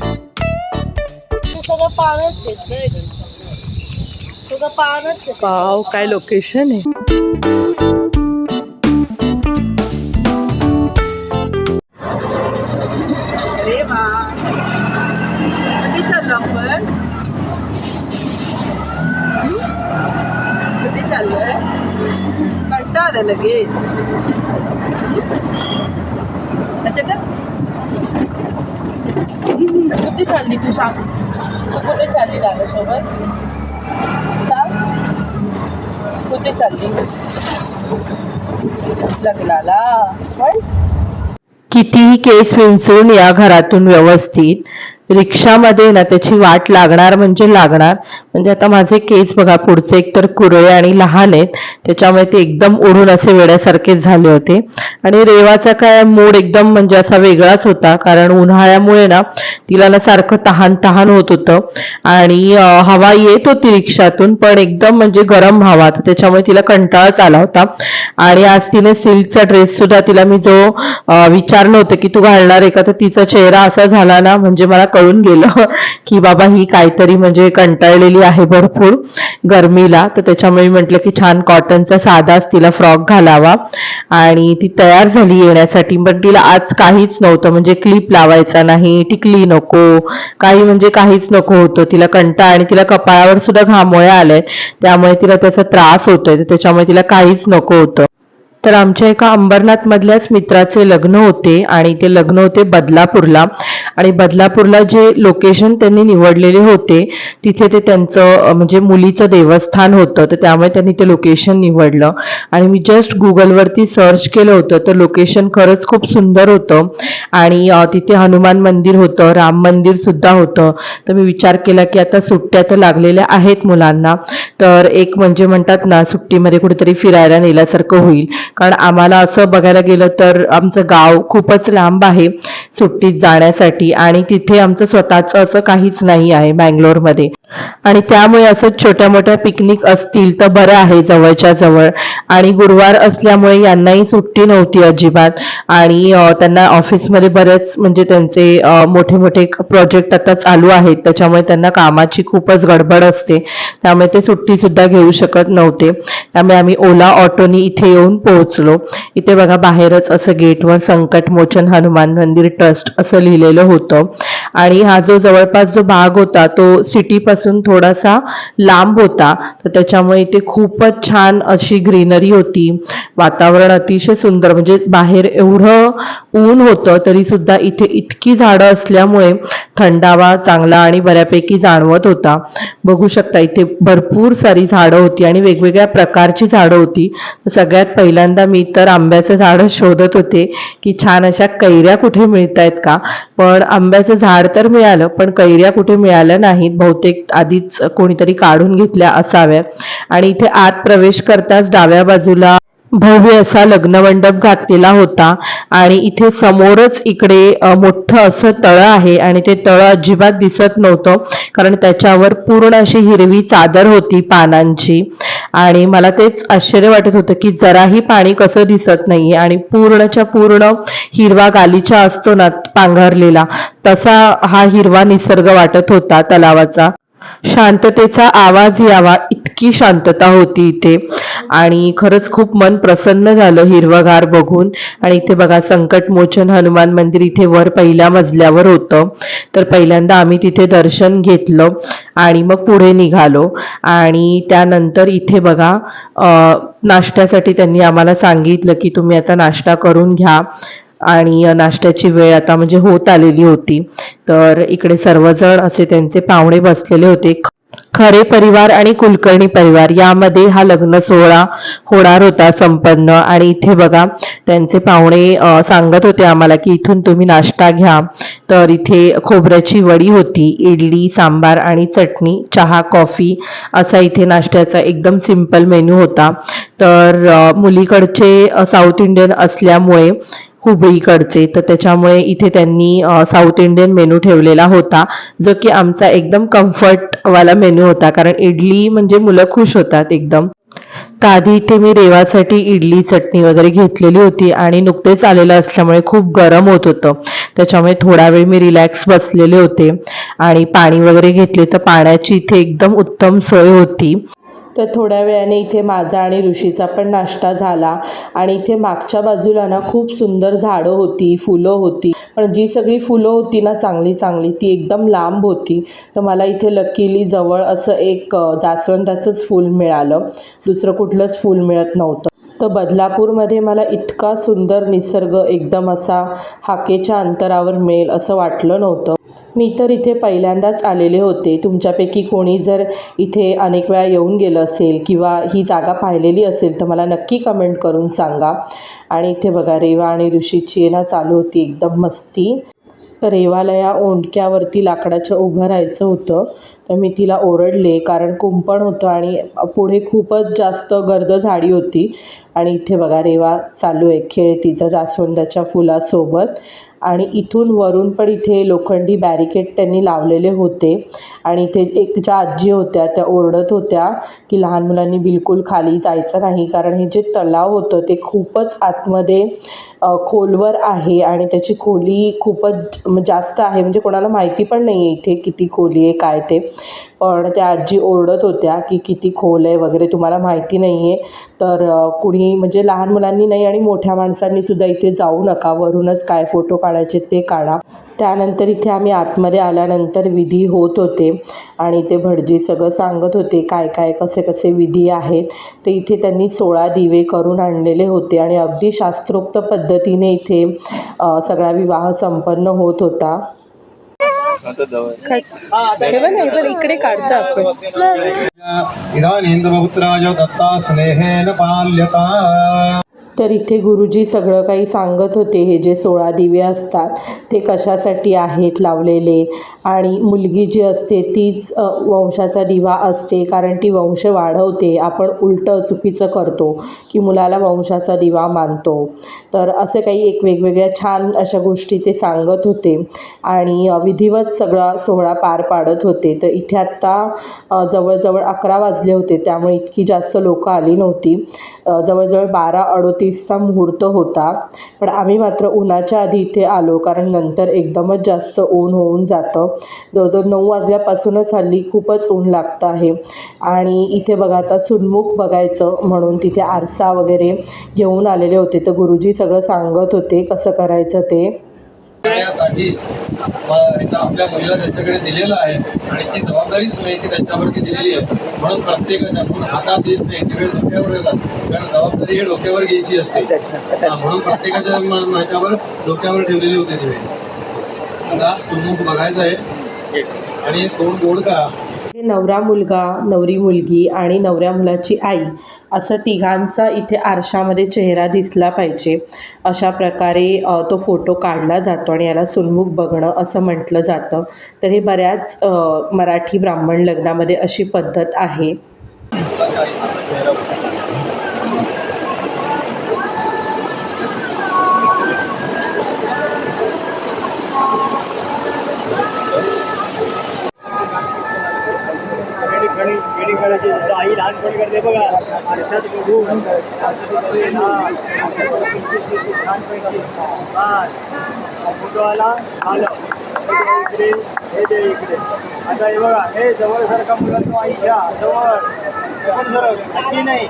ते सगळं पानच आहेत ना सगळं पानच आहे वाव काय लोकेशन आहे? आला लगेच. अच्छा का कुठे चालली तू सांग? तू कुठे चालली दादासोबत? सांग. कुठे चालली? लग्नाला. पण कितीही केस विंचून या घरातून व्यवस्थित रिक्षामध्ये ना त्याची वाट लागणार म्हणजे लागणार. म्हणजे आता माझे केस बघा पुढचे एकतर कुरळे आणि लहान आहेत. त्याच्यामुळे ते एकदम ओढून असे वेड्यासारखे झाले होते. आणि रेवाचा काय मूड एकदम म्हणजे असा वेगळाच होता. कारण उन्हाळ्यामुळे ना तिला ना सारखं तहान तहान होत होतं. आणि हवा येत होती रिक्षातून पण एकदम म्हणजे गरम हवा. तर त्याच्यामुळे तिला कंटाळाच आला होता. आणि आज तिने सिल्कचा ड्रेस सुद्धा तिला मी जो विचारलं होतं की तू घालणार आहे का तर तिचा चेहरा असा झाला ना म्हणजे मला कळून गेलं की बाबा ही काहीतरी म्हणजे कंटाळलेली आहे भरपूर गरमीला. तर त्याच्यामुळे मी म्हटलं की छान कॉटनचा साधाच तिला फ्रॉक घालावा. आणि ती तयार झाली येण्यासाठी. पण तिला आज काहीच नव्हतं. म्हणजे क्लिप लावायचा नाही टिकली नको काही म्हणजे काहीच नको होतं. तिला कंटाळ आणि तिला कपाळावर सुद्धा घामोळ्या आलंय त्यामुळे तिला त्याचा त्रास होतोय. तर त्याच्यामुळे तिला काहीच नको होतं. तर आमच्या एका अंबरनाथ मधल्याच मित्राचे लग्न होते आणि ते लग्न होते बदलापूरला. आणि बदलापूरला जे लोकेशन त्यांनी निवडलेले होते तिथे ते त्यांचं म्हणजे मुलीचं देवस्थान होतं तर त्यामुळे त्यांनी ते लोकेशन निवडलं. आणि मी जस्ट गुगलवरती सर्च केलं होतं तर लोकेशन खरंच खूप सुंदर होतं. आणि तिथे हनुमान मंदिर होतं राम मंदिर सुद्धा होतं. तर मी विचार केला की आता सुट्ट्या तर लागलेल्या आहेत मुलांना तर एक म्हणजे म्हणतात ना सुट्टीमध्ये कुठेतरी फिरायला नेल्यासारखं होईल. कारण आम्हाला असं बघायला गेलं तर आमचं गाव खूपच लांब आहे सुट्टीत जाण्यासाठी. आणि तिथे आमचं स्वतःचं असं काहीच नाही आहे बँगलोरमध्ये. आणि त्यामुळे असं छोट्या मोठ्या पिकनिक असतील तर बरं आहे जवळच्या जवळ. आणि गुरुवार असल्यामुळे यांनाही सुट्टी नव्हती अजिबात. आणि त्यांना ऑफिसमध्ये बरेच म्हणजे त्यांचे मोठे मोठे प्रोजेक्ट आता चालू आहेत. त्याच्यामुळे त्यांना कामाची खूपच गडबड असते. त्यामुळे ते सुट्टी सुद्धा घेऊ शकत नव्हते. त्यामुळे आम्ही ओला ऑटोनी इथे येऊन पोहोचलो. इथे बघा बाहेरच असं गेटवर संकट मोचन हनुमान मंदिर ट्रस्ट असं लिहिलेलं होतं. आणि हा जो जवळपास जो भाग होता तो सिटी पासून थोडासा लांब होता. तर त्याच्यामुळे इथे खूपच छान अशी ग्रीनरी होती. वातावरण अतिशय सुंदर म्हणजे बाहेर एवढं ऊन होतं तरी सुद्धा इथे इतकी झाडं असल्यामुळे थंडावा चांगला आणि बऱ्यापैकी जाणवत होता. बघू शकता इथे भरपूर सारी झाडं होती आणि वेगवेगळ्या प्रकारची झाडं होती. तर सगळ्यात पहिल्यांदा मी तर आंब्याचं झाड शोधत होते की छान अशा कैऱ्या कुठे मिळत आहेत का? पण आंब्याचं झाड तर मिळालं पण कैऱ्या कुठे मिळाल्या नाहीत. बहुतेक आधीच कोणीतरी काढून घेतल्या असाव्या. आणि इथे आत प्रवेश करताच डाव्या बाजूला भव्य असा लग्न मंडप घातलेला होता. आणि इथे समोरच इकडे मोठं असं तळं आहे. आणि ते तळं अजिबात दिसत नव्हतं कारण त्याच्यावर पूर्ण अशी हिरवी चादर होती पानांची. आणि मला तेच आश्चर्य वाटत होतं की जराही पाणी कसं दिसत नाहीये. आणि पूर्णच्या पूर्ण हिरवा गालीचा असतो ना पांघरलेला तसा हा हिरवा निसर्ग वाटत होता तलावाचा. शांततेचा आवाज यावा इतकी शांतता होती इथे. आणि खरंच खूप मन प्रसन्न झालं हिरवगार बघून. आणि इथे बघा संकटमोचन हनुमान मंदिर इथे वर पहिल्या मजल्यावर होतं. तर पहिल्यांदा आम्ही तिथे दर्शन घेतलं आणि मग पुढे निघालो. आणि त्यानंतर इथे बघा नाश्त्यासाठी त्यांनी आम्हाला सांगितलं की तुम्ही आता नाश्ता करून घ्या. आणि नाश्त्याची वेळ आता म्हणजे होत आलेली होती. तर इकडे सर्वजण असे त्यांचे पाहुणे बसलेले होते. खरे परिवार आणि कुलकर्णी परिवार यामध्ये हा लग्न सोहळा होणार होता संपन्न. आणि इथे बघा त्यांचे पाहुणे सांगत होते आम्हाला की इथून तुम्ही नाश्ता घ्या. तर इथे खोबऱ्याची वडी होती इडली सांबार आणि चटणी चहा कॉफी असा इथे नाश्त्याचा एकदम सिंपल मेन्यू होता. तर मुलीकडचे साऊथ इंडियन असल्यामुळे हुबळीकडचे तर त्याच्यामुळे इथे त्यांनी साऊथ इंडियन मेनू ठेवलेला होता जो की आमचा एकदम कम्फर्ट वाला मेनू होता कारण इडली म्हणजे मुलं खुश होतात एकदम. तर आधी इथे मी रेवासाठी इडली चटणी वगैरे घेतलेली होती आणि नुकतेच आलेलं असल्यामुळे खूप गरम होत होतं. त्याच्यामुळे थोडा वेळ मी रिलॅक्स बसलेले होते आणि पाणी वगैरे घेतले तर पाण्याची इथे एकदम उत्तम सोय होती. तर थोड्या वेळाने इथे माझा आणि ऋषीचा पण नाश्ता झाला. आणि इथे मागच्या बाजूला ना खूप सुंदर झाडं होती फुलं होती. पण जी सगळी फुलं होती ना चांगली चांगली ती एकदम लांब होती. तर मला इथे लकीली जवळ असं एक जास्वंदाचंच फूल मिळालं. दुसरं कुठलंच फूल मिळत नव्हतं. तर बदलापूरमध्ये मला इतका सुंदर निसर्ग एकदम असा हाकेच्या अंतरावर मिळेल असं वाटलं नव्हतं. मी तर इथे पहिल्यांदाच आलेले होते. तुमच्यापैकी कोणी जर इथे अनेक वेळा येऊन गेलं असेल किंवा ही जागा पाहिलेली असेल तर मला नक्की कमेंट करून सांगा. आणि इथे बघा रेवा आणि ऋषीची ना चालू होती एकदम मस्ती. तर रेवाला या ओंडक्यावरती लाकडाच्या उभं राहायचं होतं. तर मी तिला ओरडले कारण कुंपण होतं आणि पुढे खूपच जास्त गर्द झाडी होती. आणि इथे बघा रेवा चालू आहे खेळ तिचा जास्वंदाच्या फुलासोबत. आणि इथून वरून पण इथे लोखंडी बॅरिकेड त्यांनी लावलेले होते. आणि इथे एक ज्या आजी होत्या त्या ओरडत होत्या की लहान मुलांनी बिलकुल खाली जायचं नाही. कारण हे जे तलाव होतं ते खूपच आतमध्ये खोलवर आहे. आणि त्याची खोली खूपच म्हणजे जास्त आहे. म्हणजे कोणाला माहिती पण नाही आहे इथे किती खोली आहे काय ते. पण त्या आजी ओरडत होत्या की किती खोल आहे वगैरे तुम्हाला माहिती नाही आहे तर कुणी म्हणजे लहान मुलांनी नाही आणि मोठ्या माणसांनी सुद्धा इथे जाऊ नका. वरूनच काय फोटो काढायचे ते काढा. त्यानंतर इथे आम्ही आतमध्ये आल्यानंतर विधी होत होते. आणि ते भटजी सगळं सांगत होते काय काय कसे कसे विधी आहेत. ते इथे त्यांनी सोळा दिवे करून आणलेले होते. आणि अगदी शास्त्रोक्त पद्धतीने इथे सगळा विवाह संपन्न होत होता. इकडे काढतो आपण दत्ता स्नेहेन पाल्यता। तर इथे गुरुजी सगळं काही सांगत होते. हे जे सोळा दिवे असतात ते कशासाठी आहेत लावलेले? आणि मुलगी जी असते तीच वंशाचा दिवा असते कारण ती वंश वाढवते. आपण उलटं चुकीचं करतो की मुलाला वंशाचा दिवा मानतो. तर असं काही एक वेगवेगळ्या छान अशा गोष्टी ते सांगत होते. आणि विधिवत सगळा सोहळा पार पाडत होते. तर इथे आत्ता जवळजवळ अकरा वाजले होते. त्यामुळे इतकी जास्त लोकं आली नव्हती. जवळजवळ बारा तीसचा मुहूर्त होता. पण आम्ही मात्र उन्हाच्या आधी इथे आलो कारण नंतर एकदमच जास्त ऊन होऊन जातं. जवळजवळ नऊ वाजल्यापासूनच हल्ली खूपच ऊन लागतं आहे. आणि इथे बघा आता सुनमुख बघायचं म्हणून तिथे आरसा वगैरे घेऊन आलेले होते. तर गुरुजी सगळं सांगत होते कसं करायचं ते. करण्यासाठी आपल्या मुलीला त्यांच्याकडे दिलेलं आहे आणि ती जबाबदारी सुनेची त्यांच्यावरती दिलेली आहे. म्हणून प्रत्येकाच्या म्हणून हातात येत नाही वेळ डोक्यावर येतात कारण जबाबदारी ही डोक्यावर घ्यायची असते. म्हणून प्रत्येकाच्या ह्याच्यावर डोक्यावर ठेवलेली होती ती वेळ. आता सुमुख बघायचं आहे. आणि तोंड गोड का इथे नवरा मुलगा नवरी मुलगी आणि नवऱ्या मुलाची आई असं तिघांचा इथे आरशामध्ये चेहरा दिसला पाहिजे. अशा प्रकारे तो फोटो काढला जातो आणि याला सुन्मुख बघणं असं म्हटलं जातं. तर हे बऱ्याच मराठी ब्राह्मण लग्नामध्ये अशी पद्धत आहे मुलाच्या आईचा चेहरा बघा. वेडिंग करायची. आई लहानपणी करते बघा. आरशात बघून. लहानपणी करते. हा. फोटो आला. इकडे हे दे इकडे. आता हे बघा हे जवळ सारखा मुलांना आईच्या जवळ. जवळ सरक अशी नाही.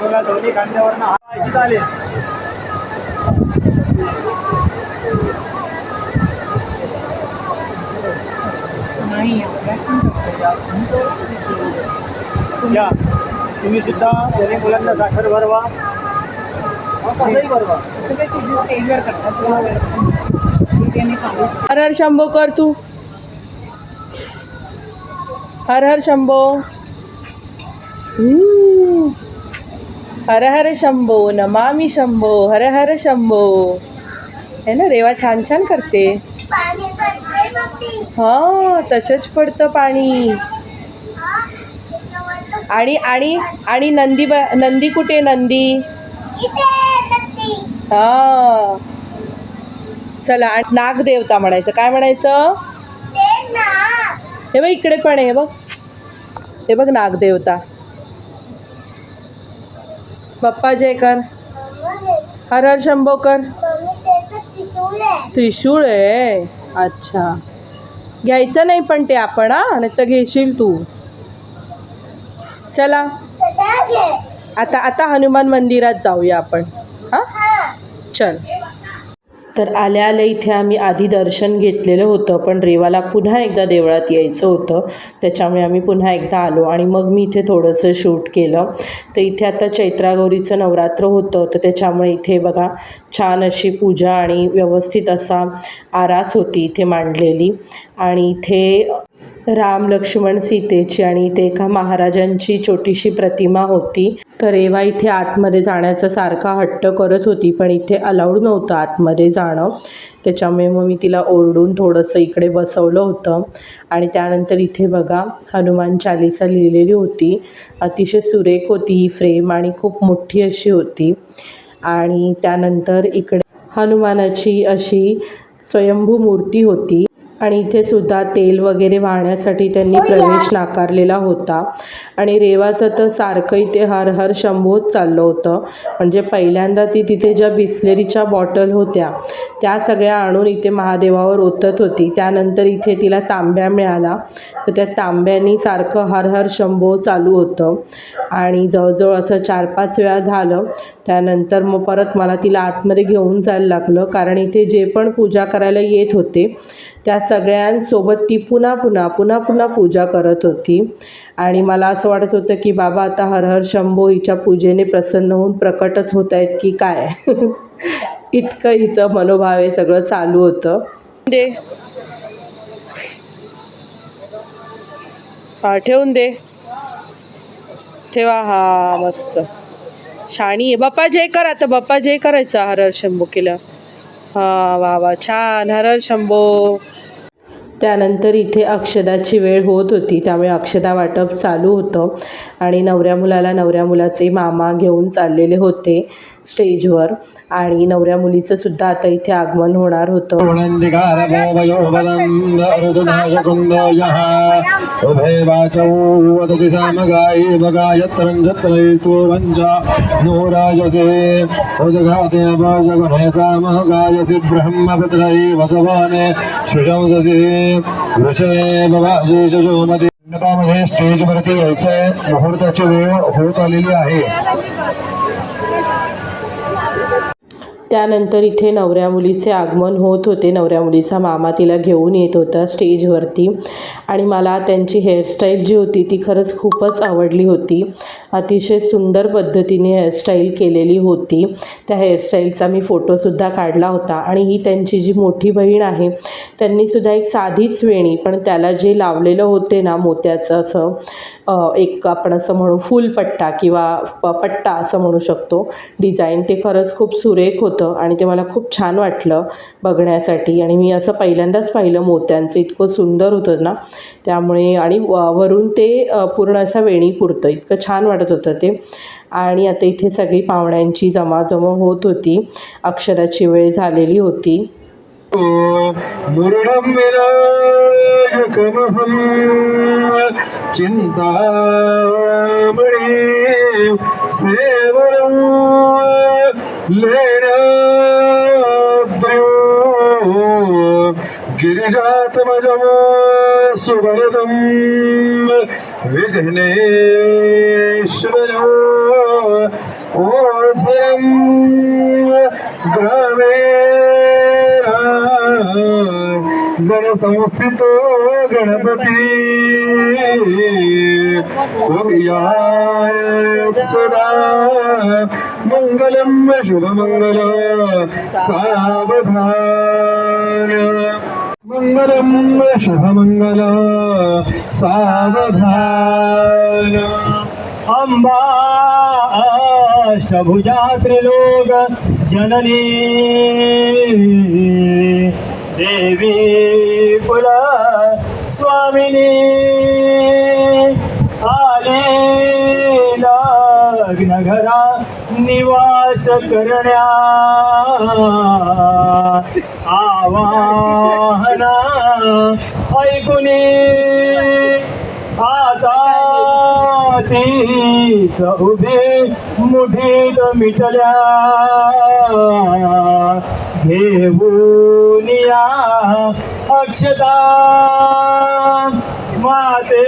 बघा दोन्ही खांद्यावरनं हा अशी चालेल तुम्ही सुद्धा मुलांना साखर भरवा. हर हर शंभो कर तू. हर हर शंभो. हम्म. हर हर शंभो, नमामि शंभो, हर हर शंभो. है ना, रेवा छान छान करते. हा तसंच पडतं पाणी. आणि आणि आणि नंदी ब नंदी कुठे नंदी? हा. चला आणि नागदेवता म्हणायचं. काय म्हणायचं? हे बघ इकडे पण आहे हे बघ. हे बघ नागदेवता. बाप्पा जय कर. हर हर शंभो कर. त्रिशूळ आहे? अच्छा. घ्यायचं नाही पण ते आपण हा नाही तर घेशील तू. चला. आता आता हनुमान मंदिरात जाऊया आपण. हां. चल. तर आल्या आल्या इथे आम्ही आधी दर्शन घेतलेलं होतं पण रेवाला पुन्हा एकदा देवळात यायचं होतं. त्याच्यामुळे आम्ही पुन्हा एकदा आलो आणि मग मी इथे थोडंसं शूट केलं. तर इथे आता चैत्रागौरीचं नवरात्र होतं तर त्याच्यामुळे इथे बघा छान अशी पूजा आणि व्यवस्थित असा आरास होती इथे मांडलेली. आणि इथे राम लक्ष्मण सीतेची आणि इथे एका महाराजांची छोटीशी प्रतिमा होती. तर रेवा इथे आतमध्ये जाण्याचा सारखा हट्ट करत होती पण इथे अलाउड नव्हतं आतमध्ये जाणं. त्याच्यामुळे मग मी तिला ओरडून थोडंसं इकडे बसवलं होतं. आणि त्यानंतर इथे बघा हनुमान चालिसा लिहिलेली होती. अतिशय सुरेख होती ही फ्रेम आणि खूप मोठी अशी होती. आणि त्यानंतर इकडे हनुमानाची अशी स्वयंभू मूर्ती होती. आणि इथे सुद्धा तेल वगैरे वाहण्यासाठी त्यांनी प्रवेश नाकारलेला होता. आणि रेवाचं तर सारखं इथे हर हर शंभोच चाललं होतं. म्हणजे पहिल्यांदा ती तिथे ज्या बिस्लेरीच्या बॉटल होत्या त्या सगळ्या आणून इथे महादेवावर ओतत होती. त्यानंतर इथे तिला तांब्या मिळाला. तर त्या तांब्यानी सारखं हर हर शंभो चालू होतं. आणि जवळजवळ असं चार पाच वेळा झालं. त्यानंतर मग परत मला तिला आतमध्ये घेऊन जायला लागलं. कारण इथे जे पण पूजा करायला येत होते त्या सगळ्यांसोबत ती पुन्हा पुन्हा पुन्हा पुन्हा पूजा करत होती. आणि मला असं वाटत होतं की बाबा आता हर हर शंभो हिच्या पूजेने प्रसन्न होऊन प्रकटच होत आहेत की काय? इतकं हिचं मनोभाव हे सगळं चालू होतं. दे. हा ठेवून दे. ठेवा हा मस्त. शाणी आहे. बाप्पा जय कर आता. बाप्पा जय करायचा हर हर शंभो केलं हा वा वा छान. हर हर शंभो. त्यानंतर इथे अक्षदाची वेळ होत होती त्यामुळे अक्षदा वाटप चालू होतं. आणि नवऱ्या मुलाला नवऱ्या मुलाचे मामा घेऊन चाललेले होते. स्टेजवर आणि नवऱ्या मुलीचं सुद्धा आता इथे आगमन होणार होतं. उभे वाचौ वदति सामगायि स्टेजवरती यायचंय मुहूर्ताची वेळ होत आलेली आहे. त्यानंतर इथे नवऱ्या मुलीचे आगमन होत होते. नवऱ्या मुलीचा मामा तिला घेऊन येत होता स्टेजवरती. आणि मला त्यांची हेअरस्टाईल जी होती ती खरंच खूपच आवडली होती. अतिशय सुंदर पद्धतीने हेअरस्टाईल केलेली होती. त्या हेअरस्टाईलचा मी फोटोसुद्धा काढला होता. आणि ही त्यांची जी मोठी बहीण आहे त्यांनीसुद्धा एक साधीच वेणी पण त्याला जे लावलेलं होते ना मोत्याचं असं एक आपण असं म्हणू फुलपट्टा किंवा प- पट्टा असं म्हणू शकतो. डिझाईन ते खरंच खूप सुरेख होतं आणि ते मला खूप छान वाटलं बघण्यासाठी. आणि मी असं पहिल्यांदाच पाहिलं मोत्यांचं इतकं सुंदर होतं ना. त्यामुळे आणि व- वरून ते पूर्ण असं वेणी पुरतं. इतकं छान वाटत होतं ते. आणि आता इथे सगळी पाहुण्यांची जमाजमा होत होती. अक्षराची वेळ झालेली होती. मुरुडं विनायकमहं चिन्तामणि सेवनं लेणाभ्यो गिरिजातमजं सुवरदं विघ्नेश्वरो ओझरं ग्रामे जरा समस्त गणपति सदा. मंगल शुभ मंगल सावधान. मंगल शुभ मंगल सावधान. अम्बा अष्टभुजा त्रिलोक जननी. देवी कुल स्वामिनी आले लग्न घरा निवास करण्या. आवाहना ऐकुनी आता तीच उभे मुठीत मिटल्या. घेऊनिया अक्षता माते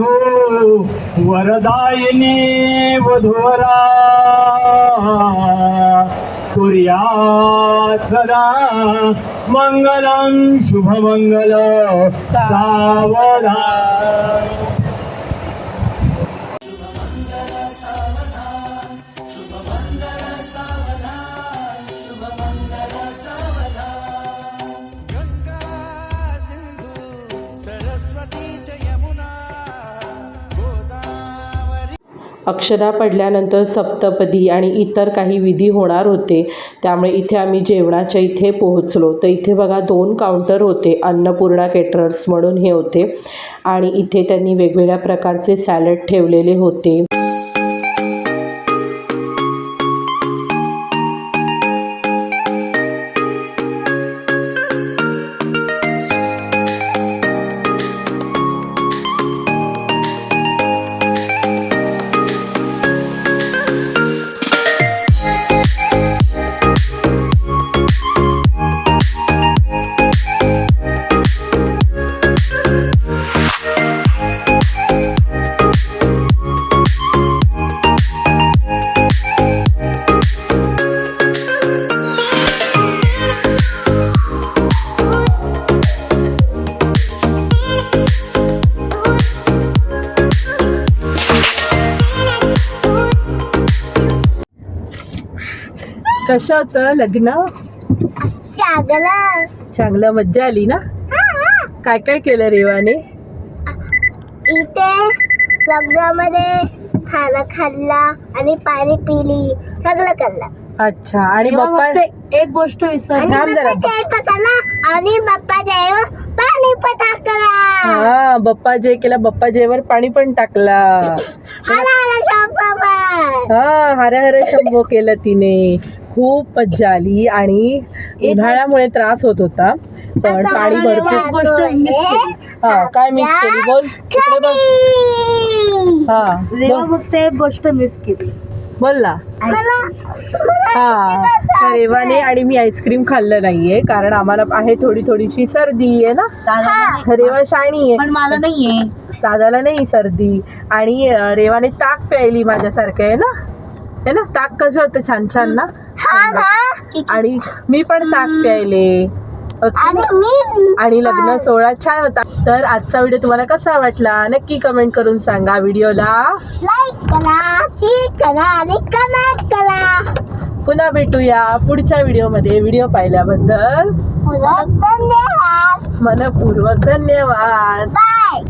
हो वरदायिनी वधुवरा कुर्या सदा मङ्गलं शुभमङ्गल सावधान अक्षरा पडल्यानंतर सप्तपदी आणि इतर काही विधी होणार होते. त्यामुळे इथे आम्ही जेवणाच्या इथे पोहोचलो. तर इथे बघा दोन काउंटर होते अन्नपूर्णा केटरर्स म्हणून हे होते. आणि इथे त्यांनी वेगवेगळ्या प्रकारचे सॅलड ठेवलेले होते. कसं होतं लग्न? चांगलं. चांगलं मज्जा आली ना? काय काय केलं रेवाने? इथे लग्नामध्ये खाना खाल्ला आणि पाणी पिली सगळं खाल्लं. अच्छा आणि बाप्पा एक गोष्ट विसर आणि थांब जरा. बाप्पा आणि जय पाणी पटाकला हा बाप्पा जे केला बाप्पा जेवर पाणी पण टाकला. हाला हाला शंभर हा हरे हरे शंभो केलं तिने. खूप आली आणि उन्हाळ्यामुळे त्रास होत होता. पण पाणी भरपूर गोष्ट miss केली. हा काय मिस केली? बोल. इकडे बघ. हा रेवा बोल- फक्त एक गोष्ट मिस केली. बोल ना हा तर रेवाने आणि मी आईस्क्रीम खाल्लं नाहीये कारण आम्हाला आहे थोडी थोडीशी सर्दी आहे ना? रेवा शाणी आहे. पण मला नाहीये. दादाला नाही सर्दी. आणि अं, रेवाने ताक प्यायली माझ्यासारखं आहे ना? है ना? ताक कसं होतं छान छान ना? आणि मी पण ताक प्यायले. आणि लग्न सोहळा छान होता. तर आजचा व्हिडिओ तुम्हाला कसा वाटला? नक्की कमेंट करून सांगा व्हिडिओला. लाईक करा शेअर करा आणि कमेंट करा. पुन्हा भेटूया पुढच्या व्हिडिओमध्ये. व्हिडिओ पाहिल्याबद्दल धन्यवाद. मनपूर्वक धन्यवाद. बाय